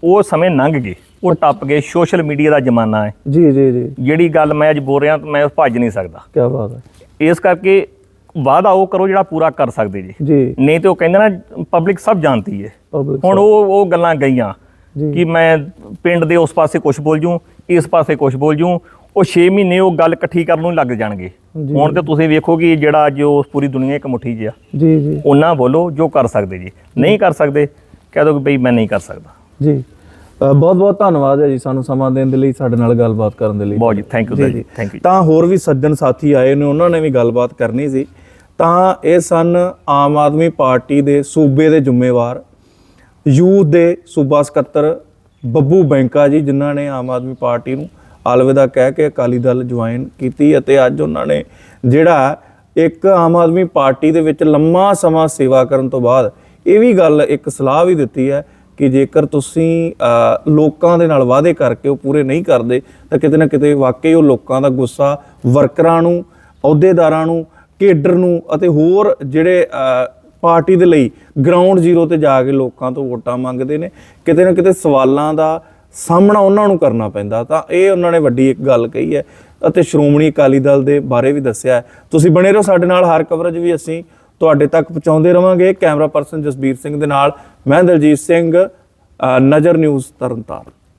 ਉਹ ਸਮੇਂ ਲੰਘ ਗਏ ਉਹ ਟੱਪ ਗਏ ਸੋਸ਼ਲ ਮੀਡੀਆ ਦਾ ਜ਼ਮਾਨਾ ਹੈ। ਜੀ ਜੀ ਜੀ। ਜਿਹੜੀ ਗੱਲ ਮੈਂ ਅੱਜ ਬੋਲ ਰਿਹਾ ਮੈਂ ਭੱਜ ਨਹੀਂ ਸਕਦਾ। ਕੀ ਬਾਤ ਹੈ। ਇਸ ਕਰਕੇ ਵਾਅਦਾ ਉਹ ਕਰੋ ਜਿਹੜਾ ਪੂਰਾ ਕਰ ਸਕਦੇ ਜੀ। ਜੀ। ਨਹੀਂ ਤੇ ਉਹ ਕਹਿੰਦੇ ਨਾ ਪਬਲਿਕ ਸਭ ਜਾਣਦੀ ਹੈ ਪਬਲਿਕ ਹੁਣ ਉਹ ਉਹ ਗੱਲਾਂ ਗਈਆਂ ਜੀ। ਕਿ ਮੈਂ ਪਿੰਡ ਦੇ ਉਸ ਪਾਸੇ ਕੁਝ ਬੋਲ ਜੂ ਇਸ ਪਾਸੇ ਕੁਝ ਬੋਲ ਜੂ ਉਹ 6 ਮਹੀਨੇ ਉਹ ਗੱਲ ਇਕੱਠੀ ਕਰਨ ਨੂੰ ਲੱਗ ਜਾਣਗੇ। ਜੀ। ਹੁਣ ਤੇ ਤੁਸੀਂ ਵੇਖੋ ਕਿ ਜਿਹੜਾ ਉਹ ਪੂਰੀ ਦੁਨੀਆ ਇੱਕ ਮੁੱਠੀ 'ਚ ਆ। ਜੀ ਜੀ। ਉਹਨਾਂ ਬੋਲੋ ਜੋ ਕਰ ਸਕਦੇ ਜੀ। ਨਹੀਂ ਕਰ ਸਕਦੇ ਕਹਿ ਦੋ ਕਿ ਬਈ ਮੈਂ ਨਹੀਂ ਕਰ ਸਕਦਾ। ਜੀ। ਬਹੁਤ ਬਹੁਤ ਧੰਨਵਾਦ ਹੈ ਜੀ ਸਾਨੂੰ ਸਮਾਂ ਦੇਣ ਦੇ ਲਈ ਸਾਡੇ ਨਾਲ ਗੱਲਬਾਤ ਕਰਨ ਦੇ ਲਈ। ਬਹੁਤ ਜੀ ਥੈਂਕ ਯੂ ਜੀ ਥੈਂਕ ਯੂ ਤਾਂ ਹੋਰ ਵੀ ਸੱਜਣ ਸਾਥੀ ਆਏ ਨੇ ਉਹਨਾਂ ਨੇ ਵੀ ਗੱਲਬਾਤ ਕਰਨੀ ਸੀ। ਤਾਂ ਇਹ ਸਨ ਆਮ ਆਦਮੀ ਪਾਰਟੀ ਦੇ ਸੂਬੇ ਦੇ ਜ਼ਿੰਮੇਵਾਰ, ਯੂਥ ਦੇ ਸੂਬਾ ਸਕੱਤਰ ਬੱਬੂ ਬੈਂਕਾ ਜੀ, ਜਿਨ੍ਹਾਂ ਨੇ ਆਮ ਆਦਮੀ ਪਾਰਟੀ ਨੂੰ ਅਲਵਿਦਾ ਕਹਿ ਕੇ ਅਕਾਲੀ ਦਲ ਜੁਆਇਨ ਕੀਤੀ ਅਤੇ ਅੱਜ ਉਹਨਾਂ ਨੇ ਜਿਹੜਾ ਇੱਕ ਆਮ ਆਦਮੀ ਪਾਰਟੀ ਦੇ ਵਿੱਚ ਲੰਮਾ ਸਮਾਂ ਸੇਵਾ ਕਰਨ ਤੋਂ ਬਾਅਦ ਇਹ ਵੀ ਗੱਲ ਇੱਕ ਸਲਾਹ ਵੀ ਦਿੱਤੀ ਹੈ ਕਿ ਜੇਕਰ ਤੁਸੀਂ ਲੋਕਾਂ ਦੇ ਨਾਲ ਵਾਅਦੇ ਕਰਕੇ ਉਹ ਪੂਰੇ ਨਹੀਂ ਕਰਦੇ, ਤਾਂ ਕਿਤੇ ਨਾ ਕਿਤੇ ਵਾਕਈ ਉਹ ਲੋਕਾਂ ਦਾ ਗੁੱਸਾ, ਵਰਕਰਾਂ ਨੂੰ, ਅਹੁਦੇਦਾਰਾਂ ਨੂੰ ਕੇਡਰ ਨੂੰ ਅਤੇ ਹੋਰ ਜਿਹੜੇ ਪਾਰਟੀ ਦੇ ਲਈ ਗਰਾਊਂਡ ਜ਼ੀਰੋ ਤੇ ਜਾ ਕੇ ਲੋਕਾਂ ਤੋਂ ਵੋਟਾਂ ਮੰਗਦੇ ਨੇ, ਕਿਤੇ ਨਾ ਕਿਤੇ ਸਵਾਲਾਂ ਦਾ ਸਾਹਮਣਾ ਉਹਨਾਂ ਨੂੰ ਕਰਨਾ ਪੈਂਦਾ। ਤਾਂ ਇਹ ਉਹਨਾਂ ਨੇ ਵੱਡੀ ਇੱਕ ਗੱਲ ਕਹੀ ਹੈ ਅਤੇ ਸ਼੍ਰੋਮਣੀ ਅਕਾਲੀ ਦਲ ਦੇ ਬਾਰੇ ਵੀ ਦੱਸਿਆ ਹੈ। ਤੁਸੀਂ ਬਣੇ ਰਹੋ ਸਾਡੇ ਨਾਲ, ਹਰ ਕਵਰੇਜ ਵੀ ਅਸੀਂ ਤੁਹਾਡੇ ਤੱਕ ਪਹੁੰਚਾਉਂਦੇ ਰਵਾਂਗੇ। ਕੈਮਰਾ ਪਰਸਨ ਜਸਬੀਰ ਸਿੰਘ ਦੇ ਨਾਲ, ਮੈਂ ਦਲਜੀਤ ਸਿੰਘ ਨਜ਼ਰ ਨਿਊਜ਼ ਤਰਨਤਾਰਨ।